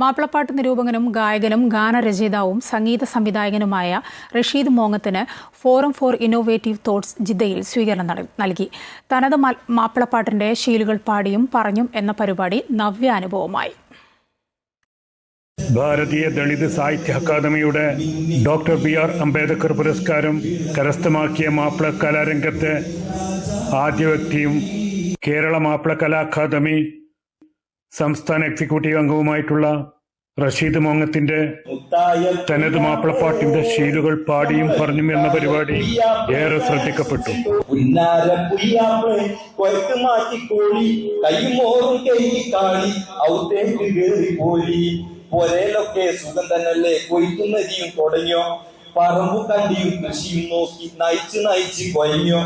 മാപ്പിളപ്പാട്ട് നിരൂപകനും ഗായകനും ഗാനരചയിതാവും സംഗീത സംവിധായകനുമായ റഷീദ് മോങ്ങത്തിന് ഫോറം ഫോർ ഇന്നോവേറ്റീവ് തോട്ട്സ് ജിദ്ദയിൽ സ്വീകരണം നൽ- നൽകി. തനത് മാപ്പിളപ്പാട്ടിന്റെ ശീലുകൾ പാടിയും പറഞ്ഞും എന്ന പരിപാടി നവ്യാനുഭവമായി. ഭാരതീയ ദളിത് സാഹിത്യ അക്കാദമിയുടെ ഡോക്ടർ ബി ആർ അംബേദ്കർ പുരസ്കാരം കരസ്ഥമാക്കിയ മാപ്പിള കലാരംഗത്തെ ആദ്യ വ്യക്തിയും കേരള മാപ്പിള കലാ അക്കാദമി സംസ്ഥാന എക്സിക്യൂട്ടീവ് അംഗവുമായിട്ടുള്ള റഷീദ് മോങ്ങത്തിന്റെ തനത് മാപ്പിളപ്പാട്ടിന്റെ ശീലുകൾ പാടിയും പറഞ്ഞും എന്ന പരിപാടി ഏറെ ശ്രദ്ധിക്കപ്പെട്ടു. പൊരയിലൊക്കെ സുഖം തന്നല്ലേ കൊയ്ത്തുന്നരിയും തുടങ്ങിയോ പറമ്പു കണ്ടിയും കൃഷിയും നോക്കി നയിച്ച് നയിച്ച് കൊയഞ്ഞോ.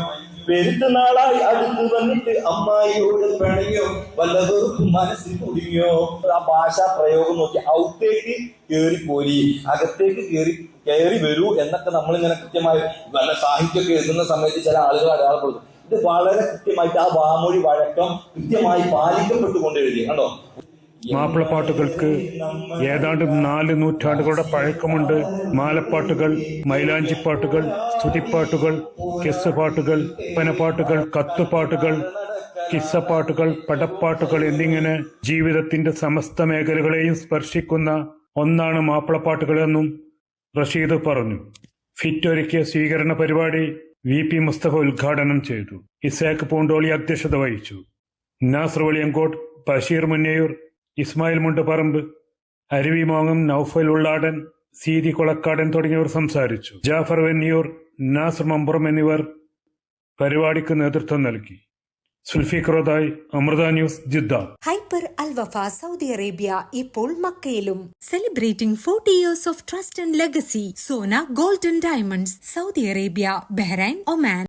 പെരുത്ത് നാളായി അടുത്ത് വന്നിട്ട് അമ്മായിയോട് പിണങ്ങിയോ വല്ലവർക്കും മനസ്സിൽ കുടുങ്ങിയോ ആ ഭാഷാ പ്രയോഗം നോക്കി ഔത്തേക്ക് കയറി പോരി അകത്തേക്ക് കയറി കയറി വരൂ എന്നൊക്കെ നമ്മൾ ഇങ്ങനെ കൃത്യമായി നല്ല സാഹിത്യമൊക്കെ എഴുതുന്ന സമയത്ത് ചില ആളുകൾ അടയാളപ്പെടുത്തും. ഇത് വളരെ കൃത്യമായിട്ട് ആ വാമൊഴി വഴക്കം കൃത്യമായി പാലിക്കപ്പെട്ടുകൊണ്ട് എഴുതി. കണ്ടോ? മാപ്പിളപ്പാട്ടുകൾക്ക് ഏതാണ്ട് നാല് നൂറ്റാണ്ടുകളുടെ പഴക്കമുണ്ട്. മാലപ്പാട്ടുകൾ മൈലാഞ്ചിപ്പാട്ടുകൾ സ്തുതിപ്പാട്ടുകൾ കിസ് പാട്ടുകൾ പനപ്പാട്ടുകൾ കത്തുപാട്ടുകൾ കിസ്സപ്പാട്ടുകൾ പടപ്പാട്ടുകൾ എന്നിങ്ങനെ ജീവിതത്തിന്റെ സമസ്ത മേഖലകളെയും സ്പർശിക്കുന്ന ഒന്നാണ് മാപ്പിളപ്പാട്ടുകളെന്നും റഷീദ് പറഞ്ഞു. ഫിറ്റ് ഒരുക്കിയ സ്വീകരണ പരിപാടി വി പി മുസ്തഫ ഉദ്ഘാടനം ചെയ്തു. ഇസാഖ് പൂണ്ടോളി അധ്യക്ഷത വഹിച്ചു. നാസർ വളിയങ്കോട്ട് ബഷീർ മുന്നയൂർ ഇസ്മായിൽ മുണ്ടുപറമ്പ് അരുവി മോങ്ങം നൌഫൽ ഉള്ളാടൻ സീതി കൊളക്കാടൻ തുടങ്ങിയവർ സംസാരിച്ചു. ജാഫർ വെന്നിയൂർ നാസർ മമ്പുറം എന്നിവർ പരിപാടിക്ക് നേതൃത്വം നൽകി. സുൽഫിഖ്റോദായ് Amrita news Jeddah. Hyper Al Wafa Saudi Arabia ഇപ്പോൾ മക്കയിലും. Celebrating forty years of trust and legacy Sona golden diamonds Saudi Arabia Bahrain Oman.